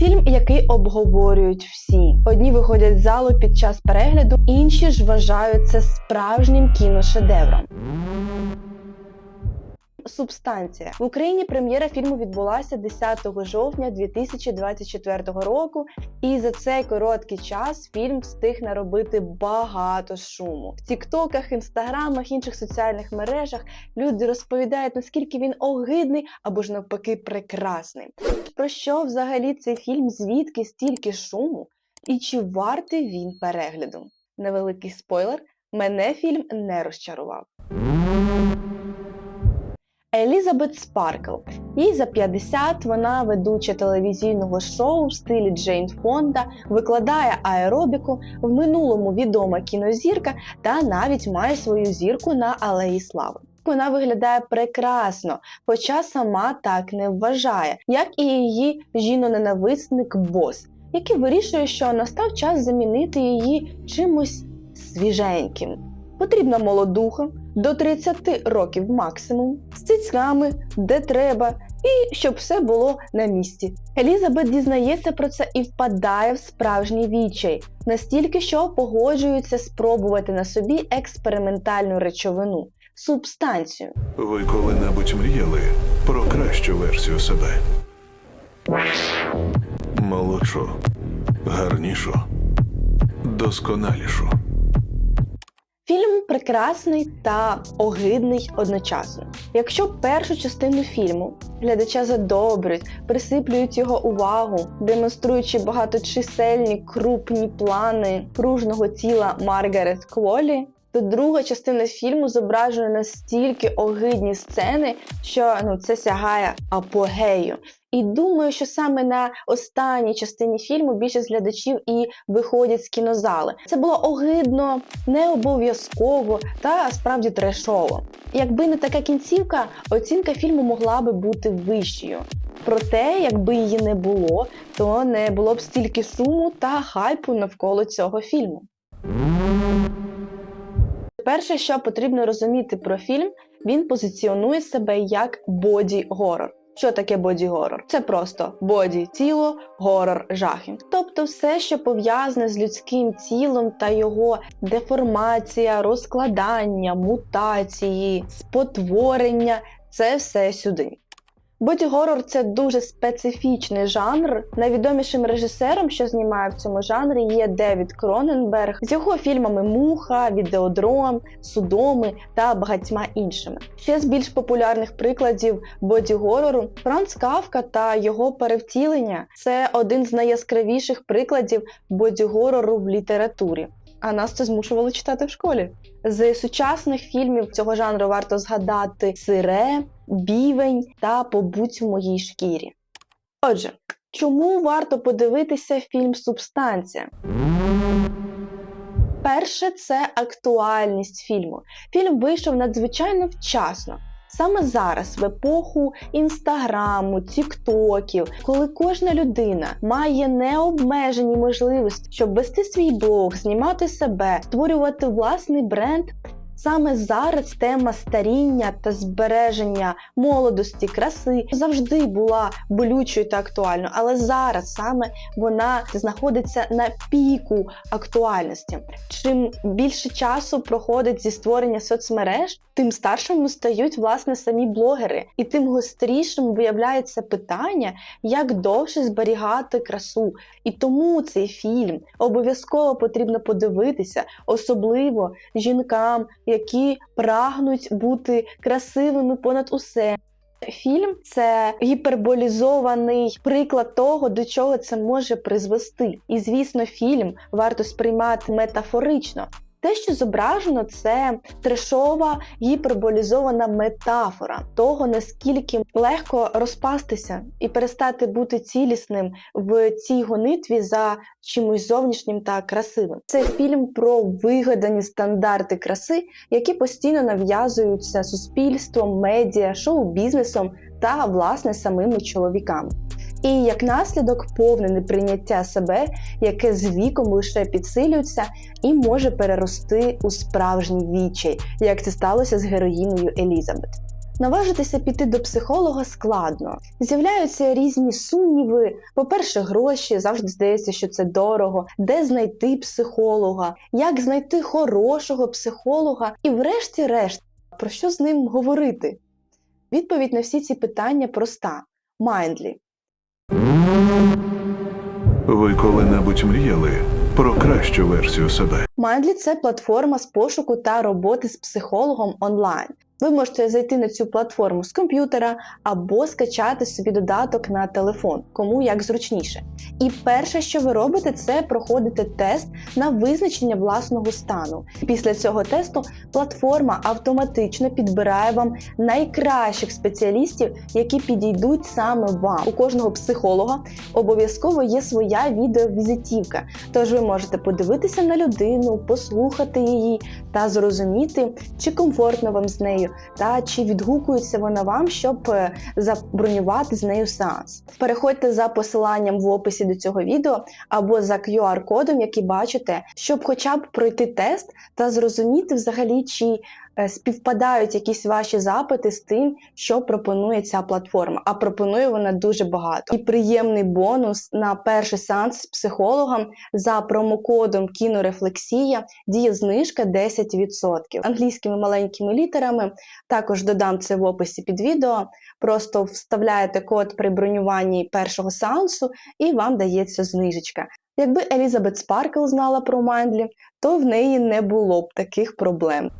Фільм, який обговорюють всі. Одні виходять з залу під час перегляду, інші ж вважають це справжнім кіношедевром. Субстанція в Україні прем'єра фільму відбулася 10 жовтня 2024 року, і за цей короткий час фільм встиг наробити багато шуму. В тіктоках, інстаграмах, інших соціальних мережах люди розповідають, наскільки він огидний або ж навпаки прекрасний. Про що взагалі цей фільм? Звідки стільки шуму? І чи вартий він перегляду? Невеликий спойлер: мене фільм не розчарував. Елізабет Спаркл. Їй за 50, вона ведуча телевізійного шоу в стилі Джейн Фонда, викладає аеробіку, в минулому відома кінозірка та навіть має свою зірку на Алеї Слави. Вона виглядає прекрасно, хоча сама так не вважає, як і її жіноненависник бос, який вирішує, що настав час замінити її чимось свіженьким. Потрібна молодуха до 30 років максимум, з цицьками, де треба, і щоб все було на місці. Елізабет дізнається про це і впадає в справжній відчай, настільки, що погоджується спробувати на собі експериментальну речовину субстанцію. Ви коли-небудь мріяли про кращу версію себе? Молодшу, гарнішу, досконалішу. Фільм прекрасний та огидний одночасно. Якщо першу частину фільму глядача задобрюють, присиплюють його увагу, демонструючи багаточисельні крупні плани пружного тіла Маргарет Кволі, то друга частина фільму зображує настільки огидні сцени, що ну це сягає апогею. І думаю, що саме на останній частині фільму більшість глядачів і виходять з кінозали. Це було огидно, не обов'язково та справді трешово. Якби не така кінцівка, оцінка фільму могла би бути вищою. Проте, якби її не було, то не було б стільки шуму та хайпу навколо цього фільму. Перше, що потрібно розуміти про фільм, він позиціонує себе як боді-горор. Що таке боді-горор? Це просто боді тіло, горор жахи. Тобто все, що пов'язане з людським тілом та його деформація, розкладання, мутації, спотворення це все сюди. Боді-горор – це дуже специфічний жанр. Найвідомішим режисером, що знімає в цьому жанрі, є Девід Кроненберг з його фільмами Муха, Відеодром, Судоми та багатьма іншими. Ще з більш популярних прикладів боді-горору Франц Кавка та його перевтілення це один з найяскравіших прикладів боді-горору в літературі. А нас це змушували читати в школі. З сучасних фільмів цього жанру варто згадати Сире, Бівень та Побудь в моїй шкірі. Отже, чому варто подивитися фільм Субстанція? Перше, це актуальність фільму. Фільм вийшов надзвичайно вчасно. Саме зараз, в епоху інстаграму, тіктоків, коли кожна людина має необмежені можливості, щоб вести свій блог, знімати себе, створювати власний бренд. Саме зараз тема старіння та збереження молодості, краси завжди була болючою та актуальною, але зараз саме вона знаходиться на піку актуальності. Чим більше часу проходить зі створення соцмереж, тим старшими стають власне самі блогери, і тим гострішим виявляється питання, як довше зберігати красу. І тому цей фільм обов'язково потрібно подивитися, особливо жінкам, які прагнуть бути красивими понад усе. Фільм це гіперболізований приклад того, до чого це може призвести. І звісно, фільм варто сприймати метафорично. Те, що зображено, це трешова гіперболізована метафора того, наскільки легко розпастися і перестати бути цілісним в цій гонитві за чимось зовнішнім та красивим. Це фільм про вигадані стандарти краси, які постійно нав'язуються суспільством, медіа, шоу-бізнесом та власне самими чоловіками. І як наслідок повне неприйняття себе, яке з віком лише підсилюється і може перерости у справжній відчай, як це сталося з героїнею Елізабет. Наважитися піти до психолога складно. З'являються різні сумніви. По-перше, гроші завжди здається, що це дорого. Де знайти психолога, як знайти хорошого психолога, і, врешті-решт, про що з ним говорити? Відповідь на всі ці питання проста: Mindly. Ви коли-небудь мріяли про кращу версію себе? Майндлі – це платформа з пошуку та роботи з психологом онлайн. Ви можете зайти на цю платформу з комп'ютера або скачати собі додаток на телефон, кому як зручніше. І перше, що ви робите, це проходите тест на визначення власного стану. Після цього тесту платформа автоматично підбирає вам найкращих спеціалістів, які підійдуть саме вам. У кожного психолога обов'язково є своя відеовізитівка, тож ви можете подивитися на людину, послухати її та зрозуміти, чи комфортно вам з нею, та чи відгукується вона вам, щоб е, забронювати з нею сеанс. Переходьте за посиланням в описі до цього відео або за QR-кодом, який бачите, щоб хоча б пройти тест та зрозуміти взагалі, чи співпадають якісь ваші запити з тим, що пропонує ця платформа. А пропонує вона дуже багато. І приємний бонус на перший сеанс з психологом за промокодом Кінорефлексія діє знижка 10% англійськими маленькими літерами. Також додам це в описі під відео. Просто вставляєте код при бронюванні першого сеансу, і вам дається знижечка. Якби Елізабет Спаркл знала про Майндлі, то в неї не було б таких проблем.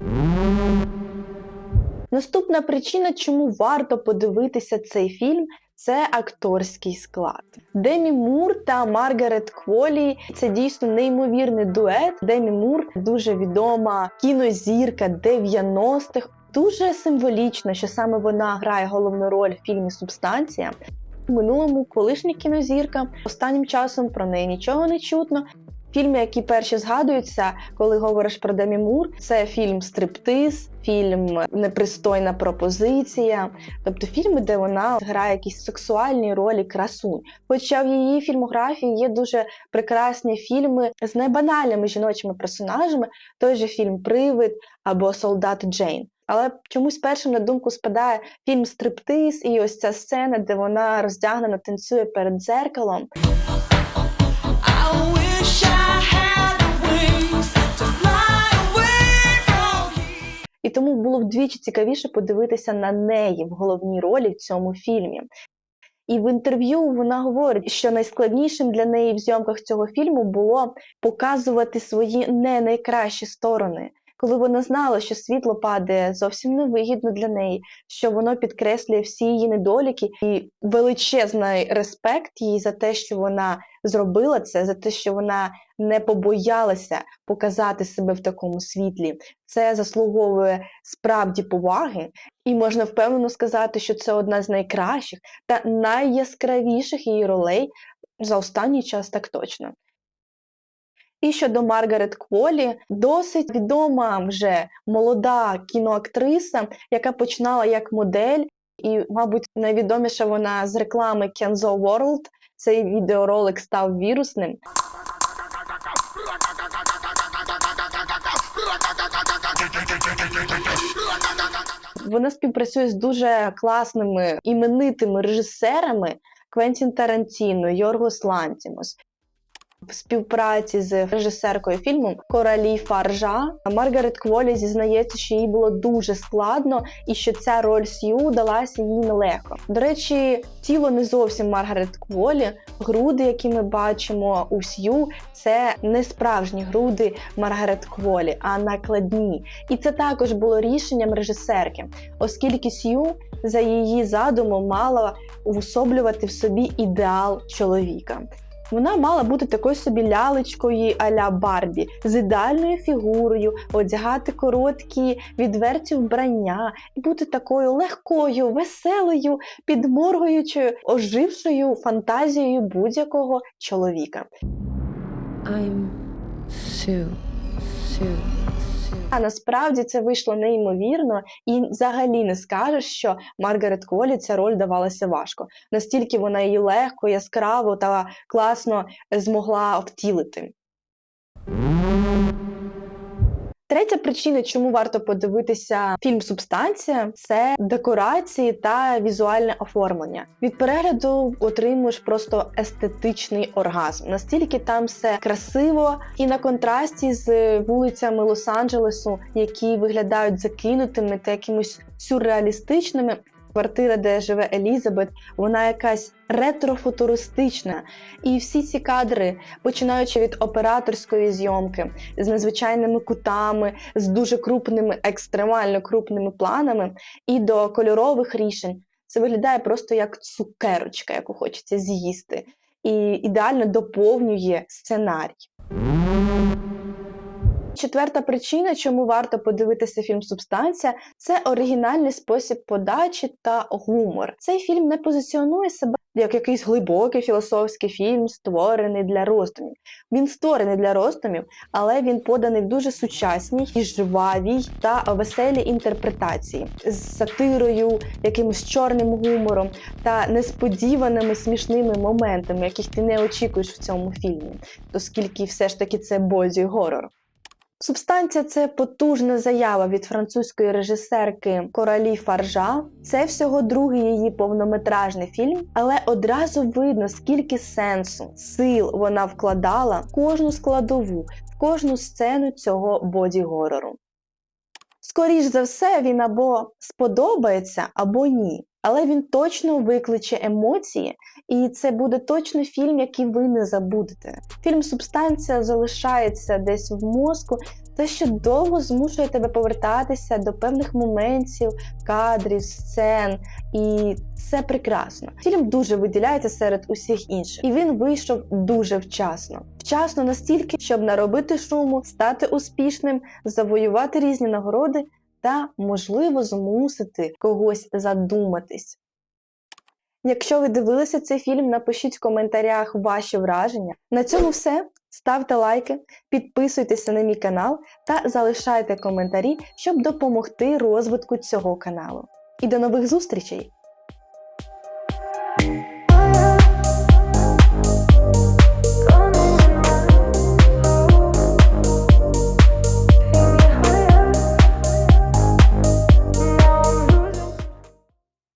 Наступна причина, чому варто подивитися цей фільм, це акторський склад. Демі Мур та Маргарет Кволі це дійсно неймовірний дует. Демі Мур дуже відома кінозірка 90-х. Дуже символічно, що саме вона грає головну роль в фільмі Субстанція. Минулому колишня кінозірка. Останнім часом про неї нічого не чутно. Фільми, які перші згадуються, коли говориш про Демі Мур, це фільм Стриптиз, фільм Непристойна пропозиція, тобто фільми, де вона грає якісь сексуальні ролі красунь. Хоча в її фільмографії є дуже прекрасні фільми з найбанальними жіночими персонажами, той же фільм Привид або Солдат Джейн. Але чомусь першим на думку спадає фільм Стриптиз і ось ця сцена, де вона роздягнена танцює перед дзеркалом. І тому було вдвічі цікавіше подивитися на неї в головній ролі в цьому фільмі. І в інтерв'ю вона говорить, що найскладнішим для неї в зйомках цього фільму було показувати свої не найкращі сторони. Коли вона знала, що світло падає зовсім невигідно для неї, що воно підкреслює всі її недоліки, і величезний респект їй за те, що вона зробила це, за те, що вона не побоялася показати себе в такому світлі. Це заслуговує справді поваги, і можна впевнено сказати, що це одна з найкращих та найяскравіших її ролей за останній час так точно. І щодо Маргарет Кволі, досить відома вже молода кіноактриса, яка починала як модель, і, мабуть, найвідоміша вона з реклами Kenzo World. Цей відеоролик став вірусним. Вона співпрацює з дуже класними іменитими режисерами Квентін Тарантіно, Йоргос Лантімос. Співпраці з режисеркою фільму Коралі Фаржа Маргарет Кволі зізнається, що їй було дуже складно і що ця роль Сью далася їй нелегко. До речі, тіло не зовсім Маргарет Кволі. Груди, які ми бачимо у Сью, це не справжні груди Маргарет Кволі, а накладні. І це також було рішенням режисерки, оскільки Сью за її задумом мала уособлювати в собі ідеал чоловіка. Вона мала бути такою собі лялечкою а-ля Барбі з ідеальною фігурою, одягати короткі відверті вбрання і бути такою легкою, веселою, підморгуючою, ожившою фантазією будь-якого чоловіка. I'm Sue. Sue. А насправді це вийшло неймовірно, і взагалі не скажеш, що Маргарет Колі ця роль давалася важко. Настільки вона її легко, яскраво та класно змогла втілити. Третя причина, чому варто подивитися фільм Субстанція, це декорації та візуальне оформлення. Від перегляду отримуєш просто естетичний оргазм. Настільки там все красиво і на контрасті з вулицями Лос-Анджелесу, які виглядають закинутими та якимось сюрреалістичними. Квартира, де живе Елізабет, вона якась ретрофутуристична. І всі ці кадри, починаючи від операторської зйомки, з незвичайними кутами, з дуже крупними, екстремально крупними планами, і до кольорових рішень, це виглядає просто як цукерочка, яку хочеться з'їсти, і ідеально доповнює сценарій. Четверта причина, чому варто подивитися фільм Субстанція, це оригінальний спосіб подачі та гумор. Цей фільм не позиціонує себе як якийсь глибокий філософський фільм, створений для роздумів. Він створений для роздумів, але він поданий в дуже сучасній і жвавій та веселій інтерпретації з сатирою, якимось чорним гумором та несподіваними смішними моментами, яких ти не очікуєш в цьому фільмі, оскільки все ж таки це боді горор. Субстанція це потужна заява від французької режисерки Коралі Фаржа. Це всього другий її повнометражний фільм, але одразу видно, скільки сенсу, сил вона вкладала в кожну складову, в кожну сцену цього боді-горору. Скоріш за все, він або сподобається, або ні. Але він точно викличе емоції, і це буде точно фільм, який ви не забудете. Фільм Субстанція залишається десь в мозку, та ще довго змушує тебе повертатися до певних моментів, кадрів, сцен, і це прекрасно. Фільм дуже виділяється серед усіх інших, і він вийшов дуже вчасно. Вчасно настільки, щоб наробити шуму, стати успішним, завоювати різні нагороди та, можливо, змусити когось задуматись. Якщо ви дивилися цей фільм, напишіть в коментарях ваші враження. На цьому все. Ставте лайки, підписуйтеся на мій канал та залишайте коментарі, щоб допомогти розвитку цього каналу. І до нових зустрічей!